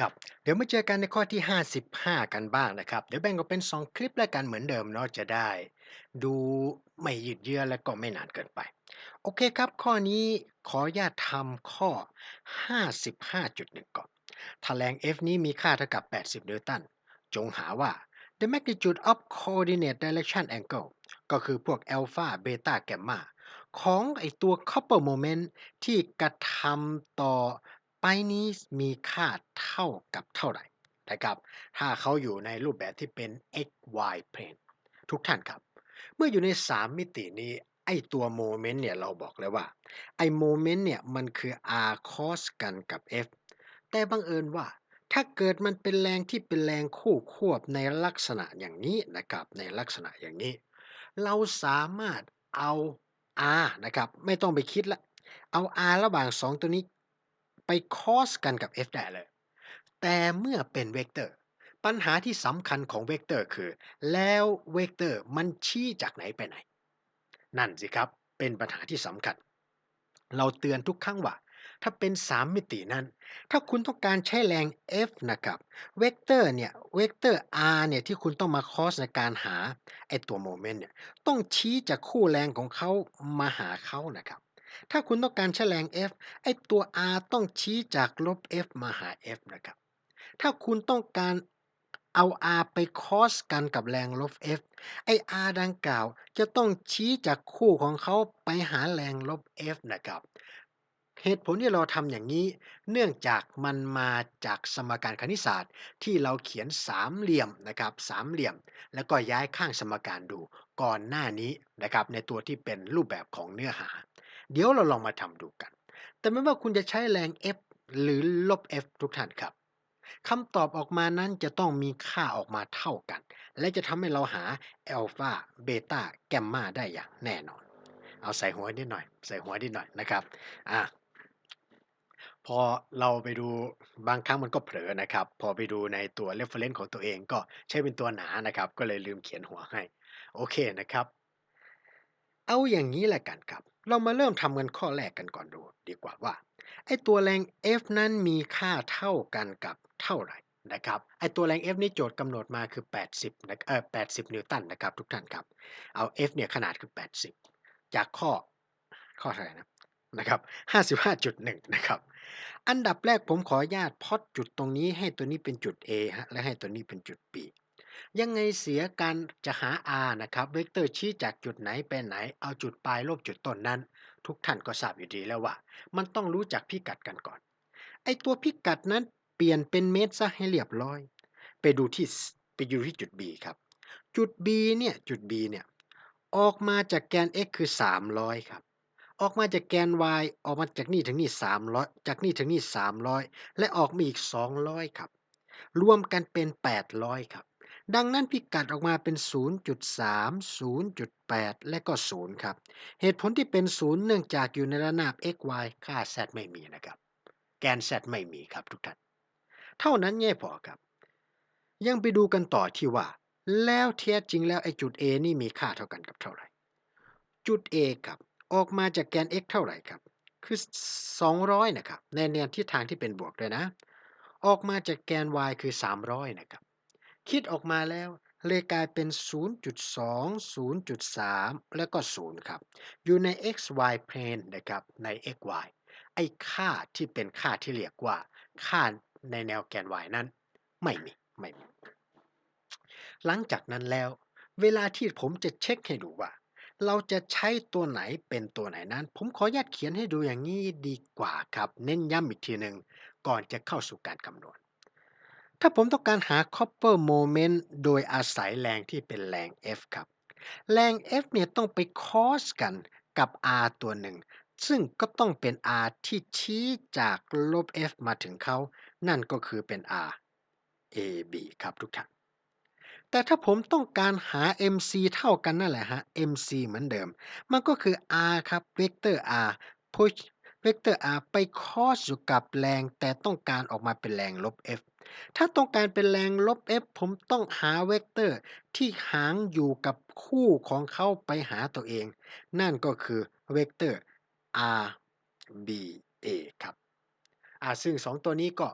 ครับ เดี๋ยวมาเจอกันในข้อที่ 55 กันบ้างนะครับ เดี๋ยวแบ่งออกเป็น 2 คลิปแล้วกันเหมือนเดิมเนาะจะได้ ดูไม่ยืดเยื้อและก็ไม่นานเกินไป โอเคครับ ข้อนี้ขออนุญาตทำข้อ 55.1 ก่อนถ้าแรง F นี้มีค่าเท่ากับ 80 นิวตัน จงหาว่า the magnitude of coordinate direction angle ก็คือพวก alpha beta gamma ของไอตัว couple moment ที่กระทำต่อ ไปนี้มีค่าเท่ากับเท่าไหร่นะครับ ถ้าเขาอยู่ในรูปแบบที่เป็น x y plane ทุกท่านครับ เมื่ออยู่ใน 3 มิตินี้ ไอตัวโมเมนต์เนี่ยเราบอกเลยว่า ไอโมเมนต์เนี่ยมันคือ r cos กันกับ f แต่บังเอิญว่า ถ้าเกิดมันเป็นแรงที่เป็นแรงคู่ควบในลักษณะอย่างนี้นะครับ ในลักษณะอย่างนี้ เราสามารถเอา r นะครับ ไม่ต้องไปคิดละ เอา r ระหว่าง 2 ตัวนี้ ไป cos กันกับ f ได้เลย แต่เมื่อเป็นเวกเตอร์ ปัญหาที่สำคัญของเวกเตอร์คือ แล้วเวกเตอร์มันชี้จากไหนไปไหน นั่นสิครับเป็นปัญหาที่สำคัญ เราเตือนทุกครั้งว่า ถ้าเป็น 3 มิตินั้น ถ้าคุณต้องการใช้แรง F นะครับเวกเตอร์เนี่ยเวกเตอร์ r เนี่ยที่คุณต้องมา cos ในการหาไอตัวโมเมนต์เนี่ยต้องชี้จากคู่แรงของเขามาหาเขานะครับ ถ้าคุณต้องการใช้แรง F ไอตัว r ต้องชี้จากลบ F มาหา F นะครับ ถ้าคุณต้องการเอา r ไป cos กันกับแรงลบ F ไอ r ดังกล่าวจะต้องชี้จากคู่ของเขาไปหาแรงลบ F นะครับ เหตุผลที่เราทำอย่างนี้ เนื่องจากมันมาจากสมการคณิตศาสตร์ ที่เราเขียนสามเหลี่ยมนะครับสามเหลี่ยม แล้วก็ย้ายข้างสมการดูก่อนหน้านี้นะครับในตัวที่เป็นรูปแบบของเนื้อหา เดี๋ยวเราลองมาทำดูกัน แต่ไม่ว่าคุณจะใช้แรง F หรือลบ F ทุกท่านครับคำตอบออกมานั้นจะต้องมีค่าออกมาเท่ากัน และจะทำให้เราหาอัลฟาเบต้าแกมมาได้อย่างแน่นอน เอาใส่หัวนิดหน่อย ใส่หัวนิดหน่อยนะครับอะพอเราไปดูบางครั้งมันก็เผลอนะครับ พอไปดูในตัว reference ของตัวเองก็ใช้เป็นตัวหนานะครับ ก็เลยลืมเขียนหัวให้ โอเคนะครับ เอาอย่างนี้แหละกันครับ เรามาเริ่มทำกันข้อแรกกันก่อนดูดีกว่าว่าไอตัวแรง F นั้นมีค่าเท่ากันกับเท่าไหร่นะครับไอตัวแรง F นี่โจทย์กำหนดมาคือ 80นะเออ80 นิวตันนะครับทุกท่านครับ เอา F เนี่ยขนาดคือ 80 จากข้อข้อเท่าไหร่นะนะครับ55.1 นะครับ อันดับแรกผมขออนุญาตพอดจุดตรงนี้ให้ตัวนี้เป็นจุด A ฮะและให้ตัวนี้เป็นจุด B ยังไงเสียการจะหา r นะครับ เวกเตอร์ชี้จากจุดไหนไปไหน เอาจุดปลายลบจุดต้นนั้น ทุกท่านก็ทราบอยู่ดีแล้วว่า มันต้องรู้จักพิกัดกันก่อน ไอตัวพิกัดนั้นเปลี่ยนเป็นเมตรซะให้เรียบร้อย ไปดูที่ไปดูที่จุด B ครับ จุด B เนี่ยจุด B เนี่ยออกมาจากแกน x คือ 300 ครับ ออกมาจากแกน y ออกมาจากนี่ถึงนี่ 300 จากนี่ถึงนี่ 300 และออกมาอีก 200 ครับ รวมกันเป็น 800 ครับ ดังนั้นพิกัดออกมาเป็น 0.3 0.8 และก็ 0 ครับ เหตุผลที่เป็น 0 เนื่องจากอยู่ในระนาบ x y ค่า z ไม่มีนะครับ แกน z ไม่มีครับทุกท่าน เท่านั้นแย่พอครับ ยังไปดูกันต่อที่ว่า แล้วแท้จริงแล้วไอ้จุด A นี่มีค่าเท่ากันกับเท่าไหร่ จุด A ครับออกมาจากแกน x เท่าไหร่ครับ คือ 200 นะครับ ในแนวทิศทางที่เป็นบวกด้วยนะ ออกมาจากแกน y คือ 300 นะครับ คิดออกมาแล้วเลยกลายเป็น 0.2 0.3 แล้วก็ 0 ครับ อยู่ใน xy plane นะครับ ใน xy ไอ้ค่าที่เป็นค่าที่เรียกว่า ค่าในแนวแกน y นั้น ไม่มี ไม่มี หลังจากนั้นแล้ว เวลาที่ผมจะเช็คให้ดูว่า เราจะใช้ตัวไหนเป็นตัวไหนนั้น ผมขออนุญาตเขียนให้ดูอย่างนี้ดีกว่าครับ เน้นย้ำอีกทีหนึ่ง ก่อนจะเข้าสู่การคำนวณ ถ้าผมต้องการหา copper moment โดยอาศัยแรงที่เป็นแรง F ครับ แรง F เนี่ยต้องไป cos กันกับ R ตัวหนึ่ง ซึ่งก็ต้องเป็น R ที่ชี้จากลบ F มาถึงเขา นั่นก็คือเป็น R AB ครับทุกท่าน แต่ถ้าผมต้องการหา MC เท่ากันนั่นแหละฮะ MC เหมือนเดิม มันก็คือ R ครับเวกเตอร์ R push เวกเตอร์ R ไป cos อยู่กับแรงแต่ต้องการออกมาเป็นแรงลบ F ถ้าต้องการเป็นแรงลบ F ผมต้องหาเวกเตอร์ที่หางอยู่กับคู่ของเขาไปหาตัวเอง นั่นก็คือเวกเตอร์ RBA ครับอ่าซึ่ง 2 ตัวนี้ก็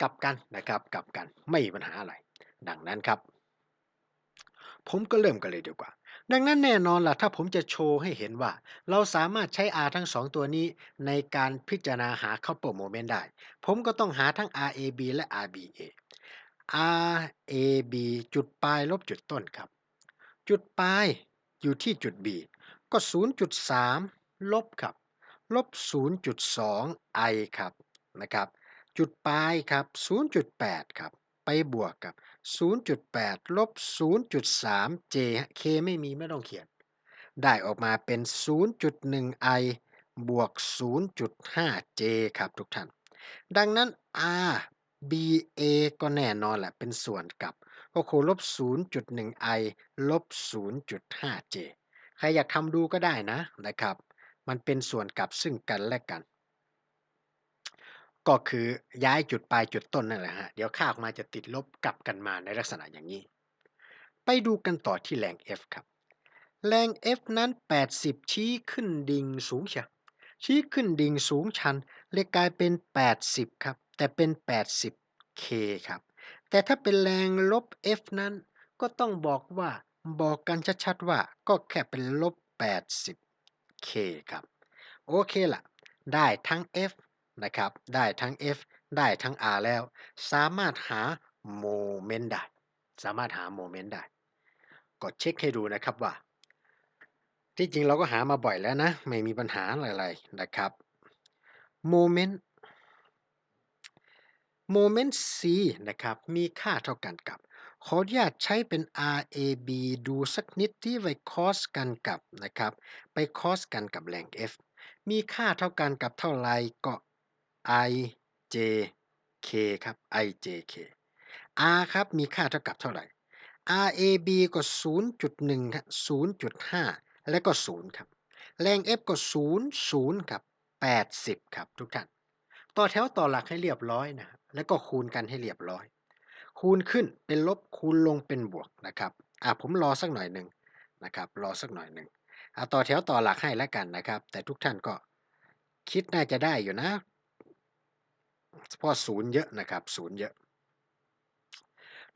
กลับกันนะครับกลับกันไม่มีปัญหาอะไร ดังนั้นครับ ผมก็เริ่มกันเลยดีกว่า ดังนั้นแน่นอนล่ะ ถ้าผมจะโชว์ให้เห็นว่า เราสามารถใช้ R ทั้ง 2 ตัวนี้ในการพิจารณาหา couple moment ได้ ผมก็ต้องหาทั้ง RAB และ RBA RAB จุดปลายลบจุดต้นครับ จุดปลายอยู่ที่จุด B ก็ 0.3 ลบครับ ลบ 0.2 I ครับนะครับ จุดปลายครับ 0.8 ครับ ไปบวกกับ 0.8 ลบ 0.3jk ไม่มีไม่ต้องเขียน ได้ออกมาเป็น 0.1 I บวก 0.5 J ครับทุกท่าน ดังนั้น R BA ก็แน่นอนแหละเป็นส่วนกับ ก็คือลบ 0.1 I ลบ 0.5 J ใครอยากทำดูก็ได้นะนะครับ มันเป็นส่วนกับซึ่งกันและกัน ก็คือย้ายจุดปลายจุดต้นนั่นแหละฮะ เดี๋ยวค่าออกมาจะติดลบกลับกันมาในลักษณะอย่างนี้ ไปดูกันต่อที่แรง F ครับ แรง F นั้น 80 ชี้ขึ้นดิ่งสูงชียวชี้ขึ้นดิ่งสูงชันเลยกลายเป็น 80 ครับ แต่เป็น 80 K ครับ แต่ถ้าเป็นแรงลบ F นั้น ก็ต้องบอกว่าบอกกันชัดๆว่าก็แค่เป็นลบ 80 K ครับ โอเคล่ะได้ทั้ง F นะครับ ได้ทั้ง F ได้ทั้ง R แล้ว สามารถหาโมเมนต์ได้ สามารถหาโมเมนต์ได้ก็เช็คให้ดูนะครับว่า ที่จริงเราก็หามาบ่อยแล้วนะ ไม่มีปัญหาอะไรนะครับโมเมนต์โมเมนต์ C นะครับ มีค่าเท่ากันกับ ขออนุญาตใช้เป็น RAB ดูสักนิดที่ไปคอสกันกับนะครับ ไปคอสกันกับแรง F มีค่าเท่ากันกับเท่าไรก็ IJK ครับ IJK R ครับ มีค่าเท่ากับเท่าไหร่ RAB ก็ 0.1ครับ0.5 และก็ 0 ครับ แรง F ก็ 0 0 ครับ 80 ครับทุกท่าน ต่อแถวต่อหลักให้เรียบร้อยนะ แล้วก็คูณกันให้เรียบร้อย คูณขึ้นเป็นลบ คูณลงเป็นบวกนะครับ อะผมรอสักหน่อยหนึ่งนะครับ รอสักหน่อยหนึ่งอะต่อแถวต่อหลักให้แล้วกันนะครับ แต่ทุกท่านก็คิดน่าจะได้อยู่นะ เพราะศูนย์เยอะนะครับศูนย์เยอะ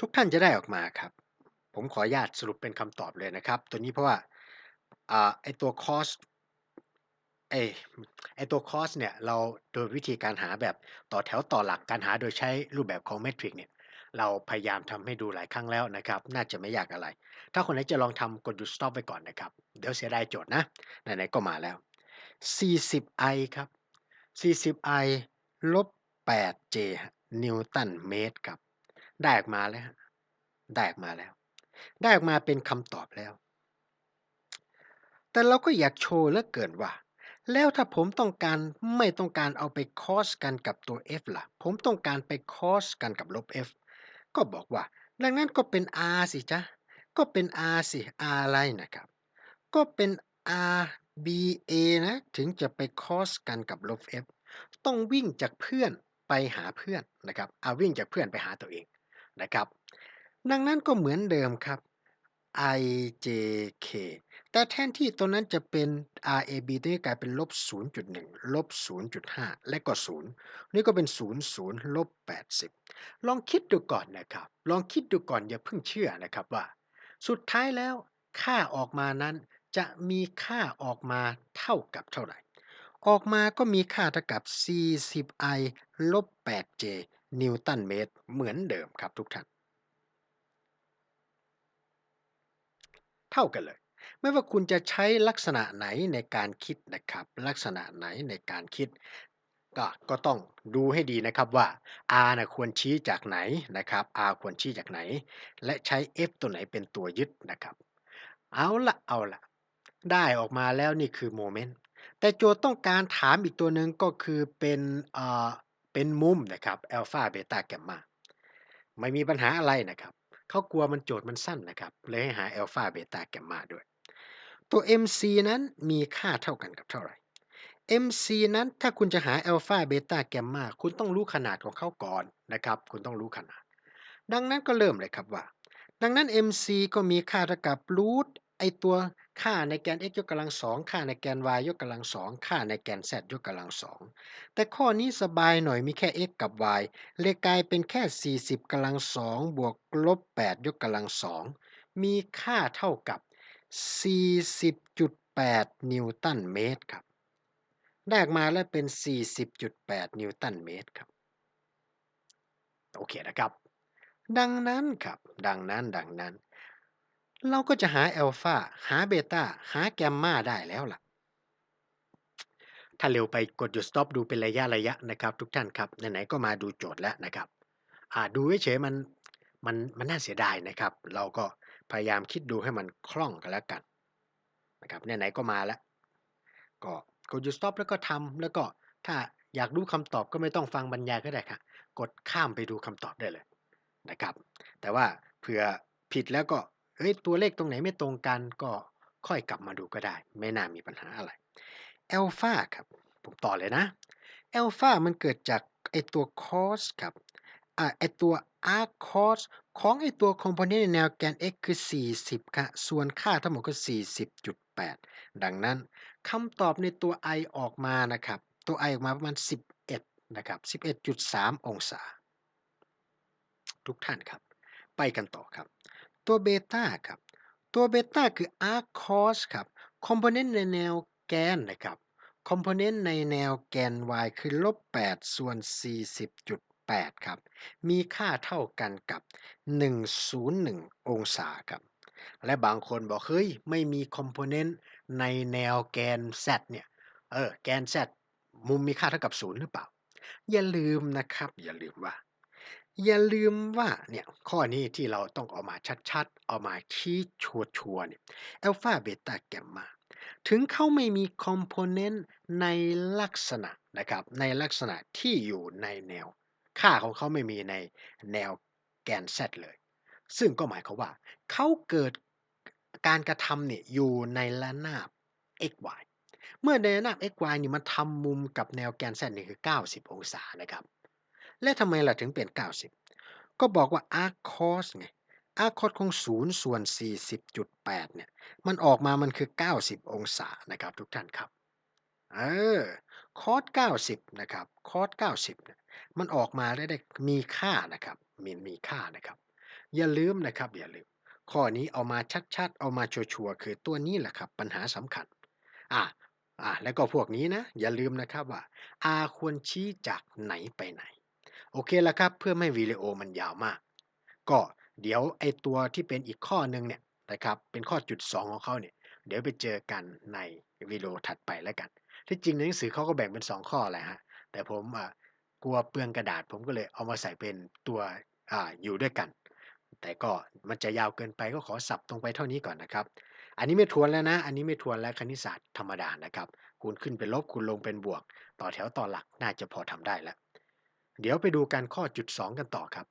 ทุกท่านจะได้ออกมาครับ ผมขออนุญาตสรุปเป็นคำตอบเลยนะครับ ตัวนี้เพราะว่าอไอตัว cost ไอไอตัว cost เนี่ยเราโดยวิธีการหาแบบต่อแถวต่อหลักการหาโดยใช้รูปแบบของเมทริกเนี่ยเราพยายามทำให้ดูหลายครั้งแล้วนะครับ น่าจะไม่ยากอะไร ถ้าคนไหนจะลองทำกดหยุด stop ไว้ก่อนนะครับ เดี๋ยวเสียดายโจทย์นะ ไหนๆก็มาแล้ว 40i ครับ 40i ลบ 8j นิวตันเมตรครับ ได้ออกมาแล้ว ได้ออกมาแล้ว ได้ออกมาเป็นคำตอบแล้ว แต่เราก็อยากโชว์เลือเกินว่า แล้วถ้าผมต้องการไม่ต้องการเอาไปคอสกันกับตัว f ล่ะ ผมต้องการไปคอสกันกับลบ f ก็บอกว่า ดังนั้นก็เป็น r สิจ๊ะ ก็เป็น r สิ r อะไรนะครับ ก็เป็น RBA นะ ถึงจะไปคอสกันกับลบ f ต้องวิ่งจากเพื่อน ไปหาเพื่อนนะครับเอาวิ่งจากเพื่อนไปหาตัวเองนะครับ ดังนั้นก็เหมือนเดิมครับ IJK แต่แทนที่ตัวนั้นจะเป็น RAB ตัวนี้กลายเป็นลบ 0.1 ลบ 0.5 และก็ 0 นี่ก็เป็น 0 0 ลบ 80 ลองคิดดูก่อนนะครับ ลองคิดดูก่อนอย่าเพิ่งเชื่อนะครับว่า สุดท้ายแล้วค่าออกมานั้นจะมีค่าออกมาเท่ากับเท่าไหร่ ออกมาก็มีค่าเท่ากับ 40i ลบ 8j นิวตันเมตร เหมือนเดิมครับทุกท่าน เท่ากันเลย ไม่ว่าคุณจะใช้ลักษณะไหนในการคิดนะครับ ลักษณะไหนในการคิด ก็ก็ต้องดูให้ดีนะครับว่า r นะควรชี้จากไหนนะครับ r ควรชี้จากไหน และใช้ f ตัวไหนเป็นตัวยึดนะครับ เอาละเอาละได้ออกมาแล้วนี่คือโมเมนต์แต่โจทย์ต้องการถามอีกตัวหนึ่งก็คือเป็น เป็นมุมนะครับอัลฟาเบต้าแกมมาไม่มีปัญหาอะไรนะครับเขากลัวมันโจทย์มันสั้นนะครับ เลยให้หาอัลฟาเบต้าแกมมาด้วย ตัว MC นั้นมีค่าเท่ากันกับเท่าไหร่ MC นั้นถ้าคุณจะหาอัลฟาเบต้าแกมมาคุณต้องรู้ขนาดของเขาก่อนนะครับ คุณต้องรู้ขนาด ดังนั้นก็เริ่มเลยครับว่า ดังนั้น MC ก็มีค่าเท่ากับรูทไอตัว ค่าในแกน x ยกกำลังสองค่าในแกน y ยกกำลังสองค่าในแกน z ยกกำลังสองแต่ข้อนี้สบายหน่อยมีแค่ x กับ y เลยกลายเป็นแค่ 40กำลังสองบวกลบ 8 ยกกำลังสองมีค่าเท่ากับ 40.8 นิวตันเมตรครับได้ออกมาแล้วเป็น 40.8 นิวตันเมตรครับ โอเคนะครับ ดังนั้นครับ ดังนั้น ดังนั้น เราก็จะหาอัลฟาหาเบต้าหาแกมมาได้แล้วล่ะ ถ้าเร็วไปกดหยุด stop ดูเป็นระยะระยะนะครับ ทุกท่านครับ ไหนๆก็มาดูโจทย์แล้วนะครับดูเฉยๆมันมันมันน่าเสียดายนะครับ เราก็พยายามคิดดูให้มันคล่องกันแล้วกันนะครับไหนๆก็มาแล้ว ก็กดหยุด stop แล้วก็ทำแล้วก็ถ้าอยากรู้คำตอบก็ไม่ต้องฟังบรรยายก็ได้ค่ะ กดข้ามไปดูคำตอบได้เลยนะครับ แต่ว่าเผื่อผิดแล้วก็ เอ้ยตัวเลขตรงไหนไม่ตรงกันก็ค่อยกลับมาดูก็ได้ ไม่น่ามีปัญหาอะไรอัลฟาครับผมต่อเลยนะอัลฟามันเกิดจากไอตัว cos ครับอ่าไอตัว arc cos ของไอตัวคอมโพเนนต์ในแนวแกน x คือ 40ค่ะส่วนค่าทั้งหมดก็40.8 ดังนั้นคำตอบในตัว i ออกมานะครับ ตัว i ออกมาประมาณ 11 นะครับ 11.3 องศา ทุกท่านครับ ไปกันต่อครับ ตัวเบต้าครับ ตัวเบต้าคือ arc cos ครับคอมโพเนนต์ในแนวแกนนะครับคอมโพเนนต์ในแนวแกน y คือลบ 8 ส่วน 40.8 ครับ มีค่าเท่ากันกับ 101 องศาครับ และบางคนบอก เฮ้ย ไม่มีคอมโพเนนต์ในแนวแกน z เนี่ย เออ แกน z มุมมีค่าเท่ากับ 0 หรือเปล่า อย่าลืมนะครับ อย่าลืมว่า อย่าลืมว่าเนี่ยข้อนี้ที่เราต้องเอามาชัดๆ เอามาชี้ชัวร์ๆเนี่ยอัลฟาเบต้าแกมมาถึงเขาไม่มีคอมโพเนนต์ในลักษณะนะครับในลักษณะที่อยู่ในแนว ค่าของเขาไม่มีในแนวแกน z เลย ซึ่งก็หมายความว่า เขาเกิดการกระทำเนี่ยอยู่ในระนาบ xy เมื่อในระนาบ xy นี่มันทำมุมกับแนวแกน z นี่คือ 90 องศานะครับ และทำไมล่ะถึงเป็น90 ก็บอกว่า arc cos ไง arc cos ของ 0 ส่วน 40.8 เนี่ย มันออกมามันคือ 90 องศานะครับทุกท่านครับ เออ cos 90 นะครับ cos 90เนี่ยมันออกมาได้ได้มีค่านะครับ มีมีค่านะครับ อย่าลืมนะครับ อย่าลืม ข้อนี้เอามาชัดๆ เอามาชัวร์ๆ คือตัวนี้แหละครับ ปัญหาสำคัญ อะอะแล้วก็พวกนี้นะ อย่าลืมนะครับว่า R ควรชี้จากไหนไปไหน โอเคแล้วครับ เพื่อไม่วิดีโอมันยาวมาก ก็เดี๋ยวไอตัวที่เป็นอีกข้อหนึ่งเนี่ยนะครับเป็นข้อจุด 2 ของเขาเนี่ยเดี๋ยวไปเจอกันในวิดีโอถัดไปแล้วกัน ที่จริงในหนังสือเขาก็แบ่งเป็น 2 ข้อแหละฮะแต่ผมอะกลัวเปลืองกระดาษ ผมก็เลยเอามาใส่เป็นตัวอ่าอยู่ด้วยกัน แต่ก็มันจะยาวเกินไปก็ขอสับตรงไปเท่านี้ก่อนนะครับอันนี้ไม่ทวนแล้วนะ อันนี้ไม่ทวนแล้วคณิตศาสตร์ธรรมดานะครับคูณขึ้นเป็นลบคูณลงเป็นบวก ต่อแถวต่อหลักน่าจะพอทำได้แล้ว เดี๋ยวไปดูการข้อจุด 2 กันต่อครับ